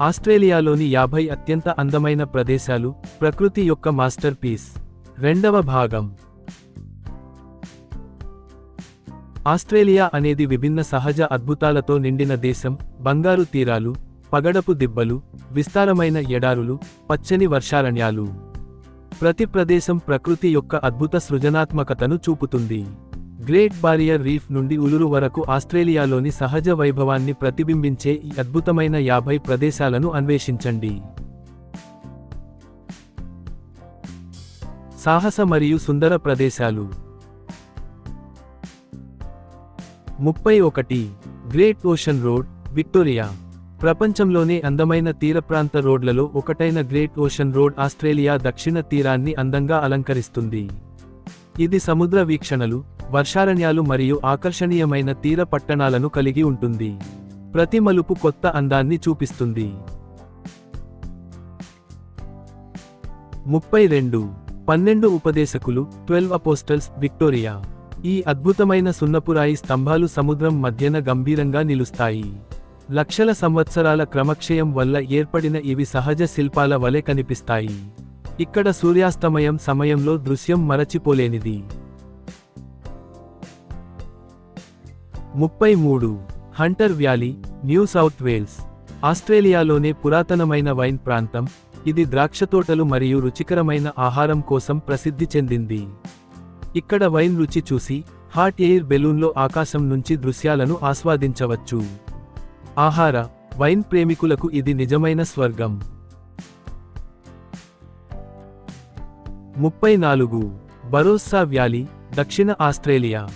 ఆస్ట్రేలియాలోని యాభై అత్యంత అందమైన ప్రదేశాలు ప్రకృతి యొక్క మాస్టర్ పీస్. రెండవ భాగం. ఆస్ట్రేలియా అనేది విభిన్న సహజ అద్భుతాలతో నిండిన దేశం. బంగారు తీరాలు పగడపు దిబ్బలు విస్తారమైన ఎడారులు పచ్చని వర్షారణ్యాలు. ప్రతి ప్రదేశం ప్రకృతి యొక్క అద్భుత సృజనాత్మకతను చూపుతుంది. గ్రేట్ బారియర్ రీఫ్ నుండి ఉలురు వరకు ఆస్ట్రేలియాలోని సహజ వైభవాన్ని ప్రతిబింబించే ఈ అద్భుతమైన యాభై ప్రదేశాలను అన్వేషించండి. సాహస మరియు సుందర ప్రదేశాలు. ముప్పై ఒకటి గ్రేట్ ఓషన్ రోడ్ విక్టోరియా. ప్రపంచంలోనే అందమైన తీర ప్రాంత రోడ్లలో ఒకటైన గ్రేట్ ఓషన్ రోడ్ ఆస్ట్రేలియా దక్షిణ తీరాన్ని అందంగా అలంకరిస్తుంది. ఇది సముద్ర వీక్షణలు వర్షారణ్యాలు మరియు ఆకర్షణీయమైన తీర పట్టణాలను కలిగి ఉంటుంది. ప్రతి మలుపు కొత్త అందాన్ని చూపిస్తుంది. ముప్పై రెండు. పన్నెండు ఉపదేశకులు ట్వెల్వ్ అపోస్టల్స్ విక్టోరియా. ఈ అద్భుతమైన సున్నపురాయి స్తంభాలు సముద్రం మధ్యన గంభీరంగా నిలుస్తాయి. లక్షల సంవత్సరాల క్రమక్షయం వల్ల ఏర్పడిన ఇవి సహజ శిల్పాల వలె కనిపిస్తాయి. ఇక్కడ సూర్యాస్తమయం సమయంలో దృశ్యం మరచిపోలేనిది. ముప్పై మూడు. Hunter Valley New South Wales. ఆస్ట్రేలియాలోనే పురాతనమైన వైన్ ప్రాంతం. ఇది ద్రాక్షతోటలు మరియు రుచికరమైన ఆహారం కోసం ప్రసిద్ధి చెందింది. ఇక్కడ వైన్ రుచి చూసి హాట్ ఎయిర్ బెలూన్లో ఆకాశం నుంచి దృశ్యాలను ఆస్వాదించవచ్చు. ఆహార వైన్ ప్రేమికులకు ఇది నిజమైన స్వర్గం. ముప్పై నాలుగు. బరోస్సా వ్యాలీ దక్షిణ ఆస్ట్రేలియా.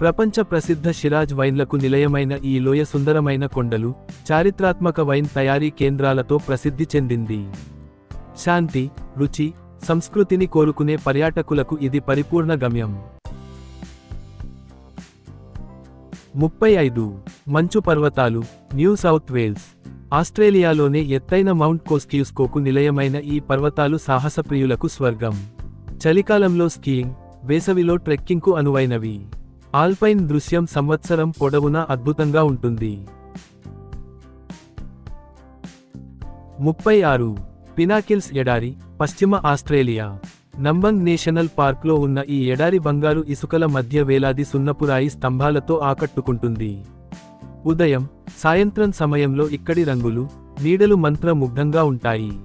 ప్రపంచ ప్రసిద్ధ షిరాజ్ వైన్లకు నిలయమైన ఈ లోయ సుందరమైన కొండలు చారిత్రాత్మక వైన్ తయారీ కేంద్రాలతో ప్రసిద్ధి చెందింది. శాంతి రుచి సంస్కృతిని కోరుకునే పర్యాటకులకు ఇది పరిపూర్ణ గమ్యం. ముప్పై ఐదు. మంచు పర్వతాలు న్యూ సౌత్ వేల్స్. ఆస్ట్రేలియాలోనే ఎత్తైన మౌంట్ కోస్కియుస్కోకు నిలయమైన ఈ పర్వతాలు సాహసప్రియులకు స్వర్గం. చలికాలంలో స్కీయింగ్ వేసవిలో ట్రెక్కింగ్కు అనువైనవి. ఆల్పైన్ దృశ్యం సంవత్సరం పొడవునా అద్భుతంగా ఉంటుంది. ముప్పై ఆరు. పినాకిల్స్ ఎడారి పశ్చిమ ఆస్ట్రేలియా. నంబంగ్ నేషనల్ పార్క్లో ఉన్న ఈ ఎడారి బంగారు ఇసుకల మధ్య వేలాది సున్నపురాయి స్తంభాలతో ఆకట్టుకుంటుంది. ఉదయం సాయంత్రం సమయంలో ఇక్కడి రంగులు నీడలు మంత్రముగ్ధంగా ఉంటాయి.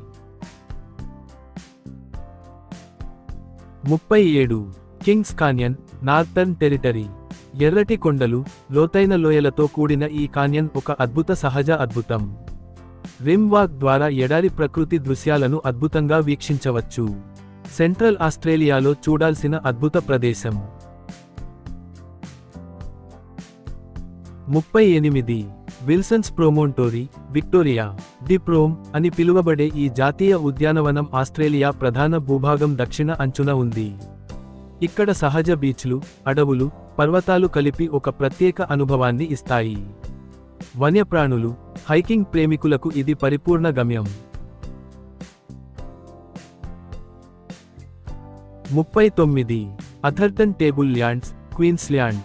ముప్పై ఏడు. Kings Canyon Northern Territory. ఎర్రటి కొండలు లోతైన లోయలతో కూడిన ఈ కాన్యన్ ఒక అద్భుత సహజ అద్భుతం. రిమ్ వాక్ ద్వారా ఎడారి ప్రకృతి దృశ్యాలను అద్భుతంగా వీక్షించవచ్చు. సెంట్రల్ ఆస్ట్రేలియాలో చూడాల్సిన అద్భుత ప్రదేశం. ముప్పై ఎనిమిది. Wilson's Promontory Victoria the Prom అని పిలువబడే ఈ జాతీయ ఉద్యానవనం ఆస్ట్రేలియా ప్రధాన భూభాగం దక్షిణ అంచున ఉంది. ఇక్కడ సహజ బీచ్లు అడవులు పర్వతాలు కలిపి ఒక ప్రత్యేక అనుభవాన్ని ఇస్తాయి. వన్యప్రాణులు హైకింగ్ ప్రేమికులకు ఇది పరిపూర్ణ గమ్యం. ముప్పై తొమ్మిది. Atherton Tablelands Queensland.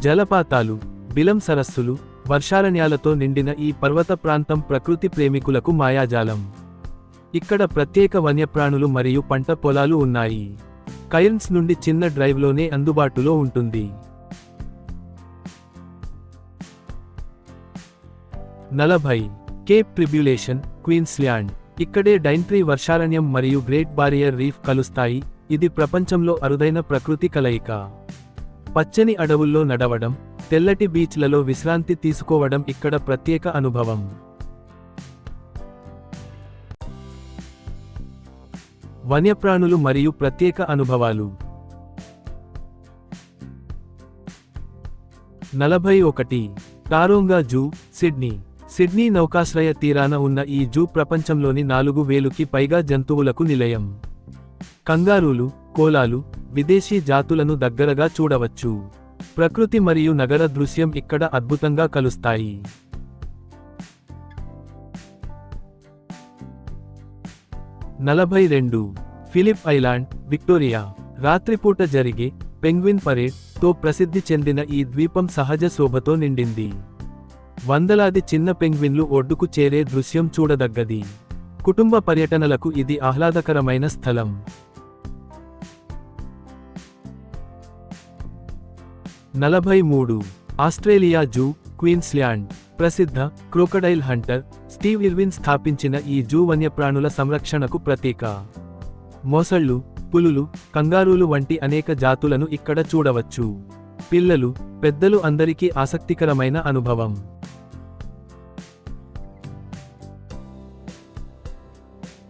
జలపాతాలు బిలం సరస్సులు వర్షారణ్యాలతో నిండిన ఈ పర్వత ప్రాంతం ప్రకృతి ప్రేమికులకు మాయాజాలం. ఇక్కడ ప్రత్యేక వన్యప్రాణులు మరియు పంట పొలాలు ఉన్నాయి. కయన్స్ నుండి చిన్న డ్రైవ్లోనే అందుబాటులో ఉంటుంది. నలభై. Cape Tribulation Queensland. ఇక్కడే డైన్ట్రీ వర్షారణ్యం మరియు గ్రేట్ బారియర్ రీఫ్ కలుస్తాయి. ఇది ప్రపంచంలో అరుదైన ప్రకృతి కలయిక. పచ్చని అడవుల్లో నడవడం తెల్లటి బీచ్లలో విశ్రాంతి తీసుకోవడం ఇక్కడ ప్రత్యేక అనుభవం. వన్యప్రాణులు మరియు ప్రత్యేక అనుభవాలు. నలభై ఒకటి. Taronga Zoo Sydney. సిడ్నీ నౌకాశ్రయ తీరాన ఉన్న ఈ జూ ప్రపంచంలోని నాలుగు వేలుకి పైగా జంతువులకు నిలయం. కంగారూలు కోలాలు విదేశీ జాతులను దగ్గరగా చూడవచ్చు. ప్రకృతి మరియు నగర దృశ్యం ఇక్కడ అద్భుతంగా కలుస్తాయి. నలభై రెండు. Phillip Island Victoria. రాత్రిపూట జరిగే పెంగ్విన్ పరేడ్తో ప్రసిద్ధి చెందిన ఈ ద్వీపం సహజ శోభతో నిండింది. వందలాది చిన్న పెంగ్విన్లు ఒడ్డుకు చేరే దృశ్యం చూడదగ్గది. కుటుంబ పర్యటనలకు ఇది ఆహ్లాదకరమైన స్థలం. నలభై మూడు. Australia zoo Queensland. ప్రసిద్ధ క్రోకడైల్ హంటర్ స్టీవ్ ఇర్విన్ స్థాపించిన ఈ జూ వన్యప్రాణుల సంరక్షణకు ప్రతీక. మొసళ్ళు పులులు కంగారూలు వంటి అనేక జాతులను ఇక్కడ చూడవచ్చు. పిల్లలు పెద్దలు అందరికీ ఆసక్తికరమైన అనుభవం.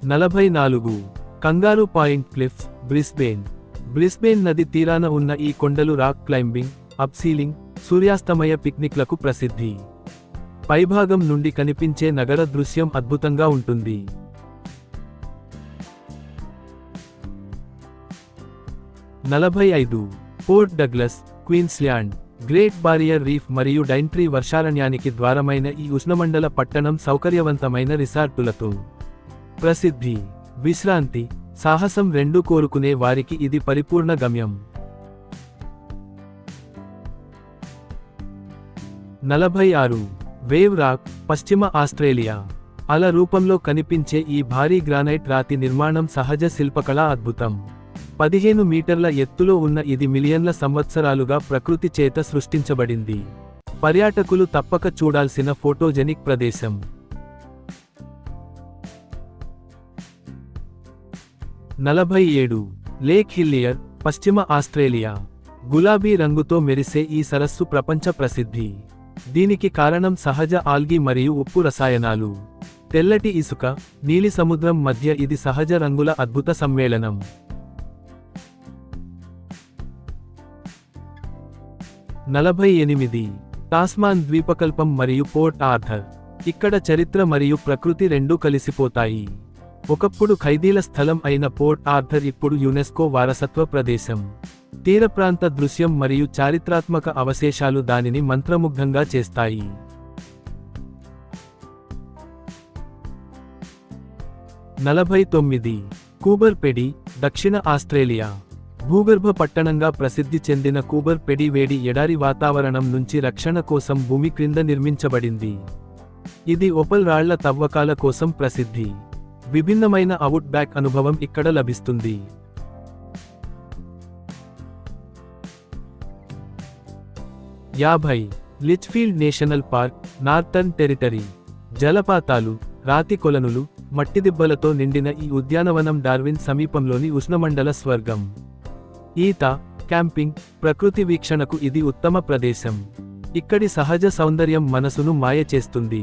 నలభై నాలుగు. కంగారు పాయింట్ క్లిఫ్స్ బ్రిస్బేన్. బ్రిస్బేన్ నది తీరాన ఉన్న ఈ కొండలు రాక్ క్లైంబింగ్ అప్సీలింగ్ సూర్యాస్తమయ పిక్నిక్లకు ప్రసిద్ధి. పైభాగం నుండి కనిపించే నగర దృశ్యం అద్భుతంగా ఉంటుంది. నలభై ఐదు Port Douglas Queensland Great Barrier Reef మరియు డైంట్రీ వర్షారణ్యానికి ద్వారమైన ఈ ఉష్ణమండల పట్టణం సౌకర్యవంతమైన రిసార్టులతో ప్రసిద్ధి. విశ్రాంతి సాహసం రెండు కోరుకునే వారికి ఇది పరిపూర్ణ గమ్యం. నలభై ఆరు వేవ్ రాక్ పశ్చిమ ఆస్ట్రేలియా. అల రూపంలో కనిపించే ఈ భారీ గ్రానైట్ రాతి నిర్మాణం సహజ శిల్పకళా అద్భుతం. పదిహేను మీటర్ల ఎత్తులో ఉన్న ఇది మిలియన్ల సంవత్సరాలుగా ప్రకృతి చేత సృష్టించబడింది. పర్యాటకులు తప్పక చూడాల్సిన ఫోటోజెనిక్ ప్రదేశం. నలభై ఏడు లేక్ హిల్లియర్ పశ్చిమ ఆస్ట్రేలియా. గులాబీ రంగుతో మెరిసే ఈ సరస్సు ప్రపంచ ప్రసిద్ధి. దీనికి కారణం సహజ ఆల్గి మరియు ఉప్పు రసాయనాలు. తెల్లటి ఇసుక నీలి సముద్రం మధ్య ఇది సహజ రంగుల అద్భుత సమ్మేళనం. నలభై ఎనిమిది. టాస్మాన్ ద్వీపకల్పం మరియు పోర్ట్ ఆర్థర్. ఇక్కడ చరిత్ర మరియు ప్రకృతి రెండూ కలిసిపోతాయి. ఒకప్పుడు ఖైదీల స్థలం అయిన పోర్ట్ ఆర్థర్ ఇప్పుడు యునెస్కో వారసత్వ ప్రదేశం. తీర ప్రాంత దృశ్యం మరియు చారిత్రాత్మక అవశేషాలు దానిని మంత్రముగ్ధంగా చేస్తాయి. నలభై తొమ్మిది. కూబర్ పెడి దక్షిణ ఆస్ట్రేలియా. భూగర్భ పట్టణంగా ప్రసిద్ధి చెందిన కూబర్ పెడి వేడి ఎడారి వాతావరణం నుంచి రక్షణ కోసం భూమి క్రింద నిర్మించబడింది. ఇది ఒపల్ రాళ్ళ తవ్వకాల కోసం ప్రసిద్ధి. విభిన్నమైన అవుట్ బ్యాక్ అనుభవం ఇక్కడ లభిస్తుంది. యాభై Litchfield National Park Northern Territory. జలపాతాలు రాతి కొలనులు మట్టిదిబ్బలతో నిండిన ఈ ఉద్యానవనం డార్విన్ సమీపంలోని ఉష్ణమండల స్వర్గం. ఈత క్యాంపింగ్ ప్రకృతి వీక్షణకు ఇది ఉత్తమ ప్రదేశం. ఇక్కడి సహజ సౌందర్యం మనసును మాయ చేస్తుంది